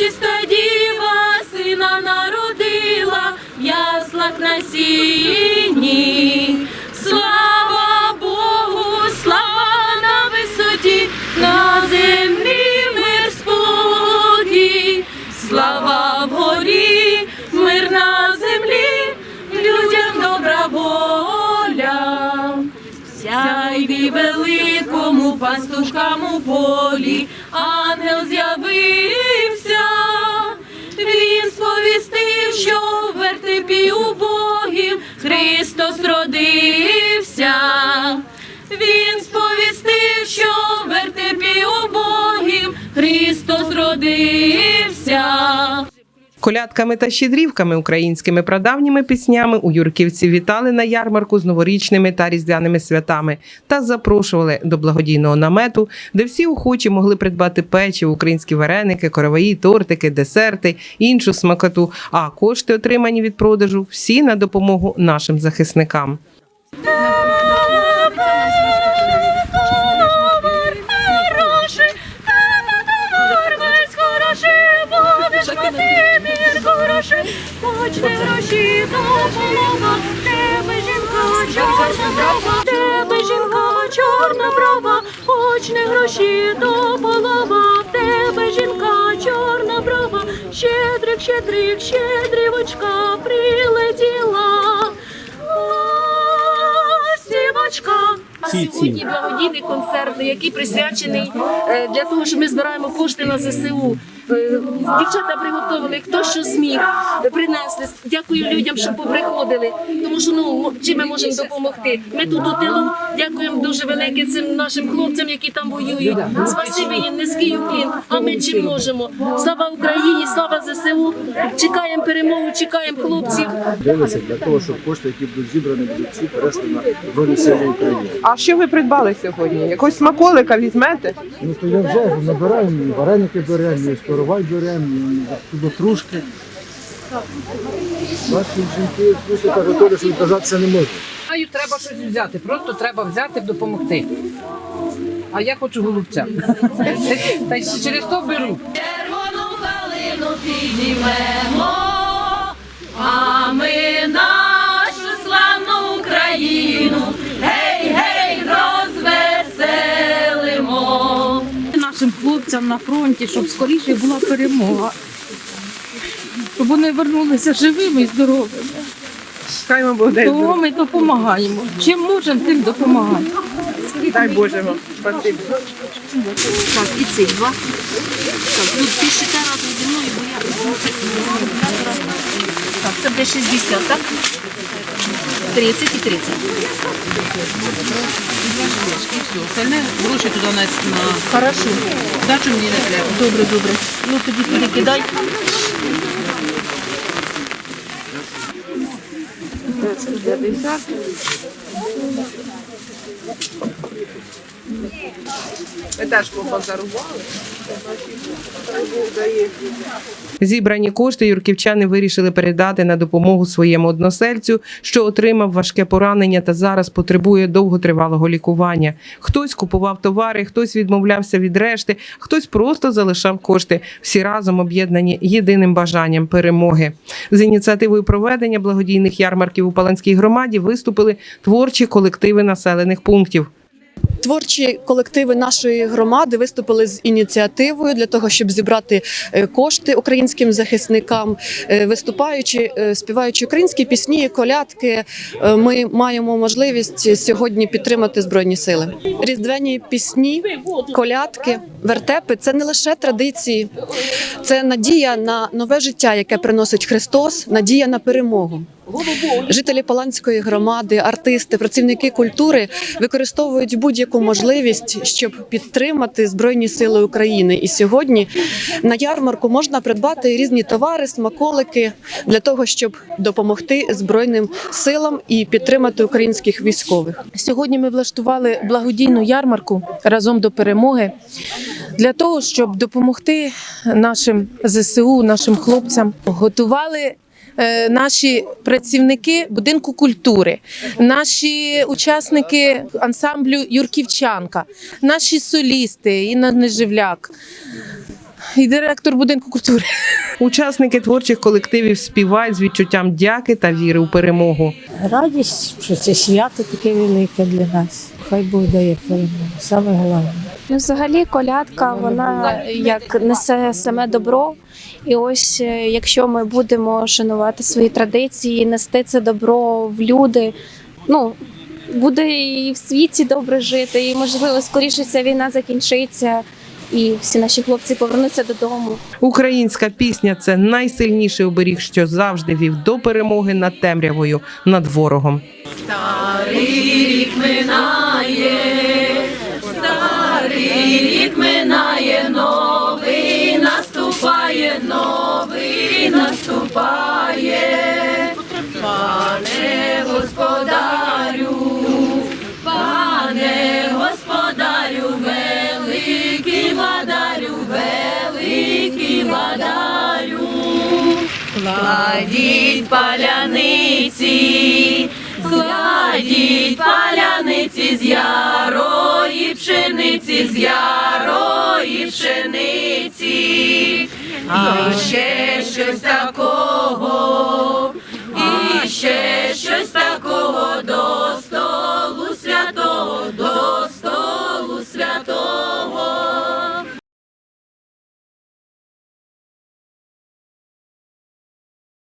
пречиста діва сина народила в яслах на Сяйві великому пастушкам у полі, ангел з'явився, він сповістив, що в вертепі убогів Христос родився. Колядками та щедрівками, українськими прадавніми піснями у Юрківці вітали на ярмарку з новорічними та різдвяними святами та запрошували до благодійного намету, де всі охочі могли придбати печиво, українські вареники, короваї, тортики, десерти, іншу смакоту. А кошти, отримані від продажу, всі на допомогу нашим захисникам. Будеш мати мір хороший, хоч не гроші полова, тебе жінка чорна брава, тебе жінка чорна брава, хоч не гроші до полова, тебе жінка чорна брава, щедрик, щедрик, щедрівочка прилетіла. Ластівочка. А сьогодні благодійний концерт, який присвячений е, для того, що ми збираємо кошти на ЗСУ. Е, Дівчата приготували, хто що зміг, принесли. Дякую людям, що поприходили. Тому що ну чим ми можемо допомогти. Ми тут у тилу дякуємо дуже велике цим нашим хлопцям, які там воюють. Спасибі їм, низький уклін. А ми чим можемо? Слава Україні, слава ЗСУ. Чекаємо перемогу, чекаємо хлопців. Дивиться для того, щоб кошти, які будуть зібрані, будуть всі пересли на Збройні Сили України. А що ви придбали сьогодні? Якось смаколика візьмете? Ну то я вже набираємо, вареники беремо, і скоровай беремо, і дотрушки. Наші жінки просто так готові, що відказатися не можуть. Знаю, треба щось взяти. Просто треба взяти, допомогти. А я хочу голубця. Та й через то беру. Червону калину підіймемо, а ми нашу хлопцям на фронті, щоб скоріше була перемога. Щоб вони вернулися живими і здоровими. Хай вам Бог Тому здоров'я. ми допомагаємо. Чим можемо, тим допомагаємо. Дай Боже вам. Спасибі. Так, і цих два. Так, ну пишете разом зі мною, бо я Так, це буде 60, так? 30 і 30. Остальне гроші туди на, на Хорошо. дачу мені не треба. Добре, добре. Ну тоді перекидай. Теж позарубали. Зібрані кошти юрківчани вирішили передати на допомогу своєму односельцю, що отримав важке поранення та зараз потребує довготривалого лікування. Хтось купував товари, хтось відмовлявся від решти, хтось просто залишав кошти. Всі разом об'єднані єдиним бажанням перемоги. З ініціативою проведення благодійних ярмарків у Паланській громаді виступили творчі колективи населених пунктів. Творчі колективи нашої громади виступили з ініціативою для того, щоб зібрати е, кошти українським захисникам, Е, виступаючи, е, співаючи українські пісні, колядки. Ми маємо можливість сьогодні підтримати збройні сили. Різдвяні пісні, колядки, вертепи це не лише традиції, це надія на нове життя, яке приносить Христос, надія на перемогу. Жителі Паланської громади, артисти, працівники культури використовують будь-яку можливість, щоб підтримати збройні сили України. І сьогодні на ярмарку можна придбати різні товари, смаколики для того, щоб допомогти збройним силам і підтримати українських військових. Сьогодні ми влаштували благодійну ярмарку разом до перемоги для того, щоб допомогти нашим ЗСУ, нашим хлопцям. Готували наші працівники будинку культури, наші учасники ансамблю Юрківчанка, наші солісти Інна Неживляк. і директор будинку культури. Учасники творчих колективів співають з відчуттям дяки та віри у перемогу. Радість, що це свято таке велике для нас. Хай Бог дає перемогу. Саме головне. Ну, взагалі, колядка вона як несе саме добро. І ось е, якщо ми будемо шанувати свої традиції, нести це добро в люди, ну буде і в світі добре жити, і можливо скоріше ця війна закінчиться, і всі наші хлопці повернуться додому. Українська пісня це найсильніший оберіг, що завжди вів до перемоги над темрявою, над ворогом. Старий рік минає, наступає. Пане господарю, пане господарю, великий владарю, великий владарю. Кладіть паляниці, кладіть паляниці з ярої пшениці, з ярої пшениці, і ще щось такого,